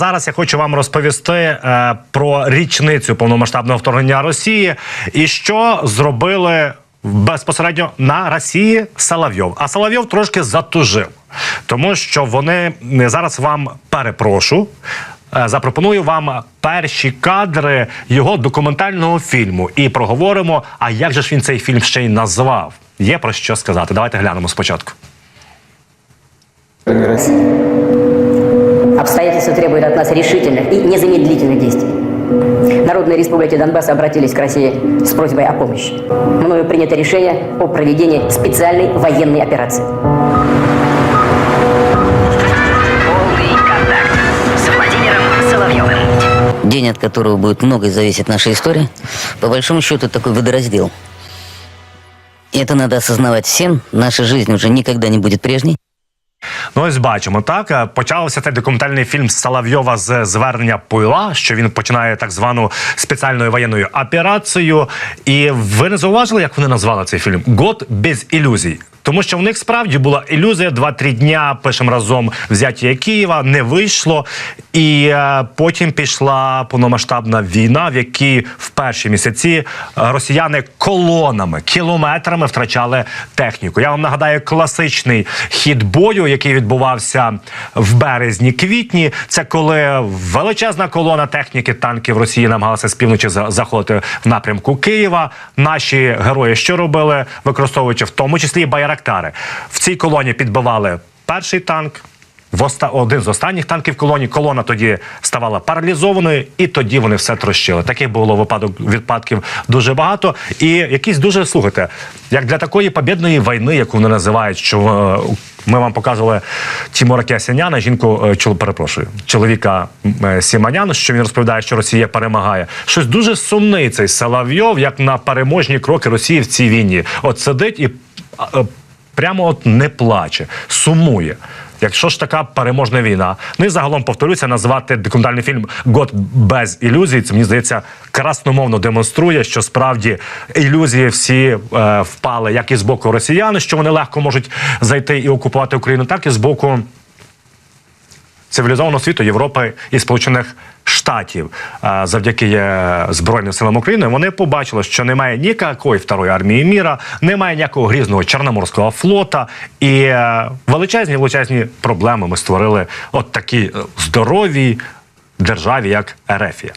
Зараз я хочу вам розповісти е, про річницю повномасштабного вторгнення Росії і що зробили безпосередньо на Росії Соловйов. А Соловйов трошки затужив, тому що вони е, зараз вам перепрошу. е, Запропоную вам перші кадри його документального фільму і проговоримо. А як же ж він цей фільм ще й назвав? Є про що сказати. Давайте глянемо спочатку. не Обстоятельства требуют от нас решительных и незамедлительных действий. Народные республики Донбасса обратились к России с просьбой о помощи. Мною принято решение о проведении специальной военной операции. Полный контакт с Владимиром Соловьевым. день, от которого будет многое зависеть наша история, по большому счету такой водораздел. И это надо осознавать всем. Наша жизнь уже никогда не будет прежней. Ну, ось бачимо, так е, почався цей документальний фільм Соловйова з звернення Пойла, що він починає так звану спеціальною воєнною операцію. І ви не зауважили, як вони назвали цей фільм? Год без ілюзій. Тому що в них справді була ілюзія два-три дня пишемо разом взяття Києва, не вийшло. І е, потім пішла повномасштабна війна, в якій в перші місяці е, росіяни колонами, кілометрами втрачали техніку. Я вам нагадаю класичний хід бою, який відбувався в березні-квітні. Це коли величезна колона техніки танків Росії намагалася з півночі заходити в напрямку Києва. Наші герої що робили, використовуючи в тому числі і байрактари. В цій колоні підбивали перший танк. В оста... один з останніх танків колоні колона тоді ставала паралізованою, і тоді вони все трощили. Таких було випадок випадків дуже багато. І якісь дуже слухайте, як для такої побєдної війни, яку вони називають, що е, ми вам показували Тімура Кесяняна, жінку е, чол, перепрошую, чоловіка е, Сіманяна, що він розповідає, що Росія перемагає. Щось дуже сумний цей Соловйов, як на переможні кроки Росії в цій війні. От сидить і прямо от не плаче, сумує. Якщо ж така переможна війна, ну і загалом повторюся, назвати документальний фільм Год без ілюзій. Це мені здається красномовно демонструє, що справді ілюзії всі е, впали як і з боку росіян, що вони легко можуть зайти і окупувати Україну, так і з боку цивілізованого світу Європи і Сполучених Штатів завдяки е, Збройним силам України вони побачили, що немає ніякої второї армії міра, немає ніякого грізного чорноморського флота, і е, величезні величезні проблеми ми створили от такій е, здоровій державі, як Ерефія.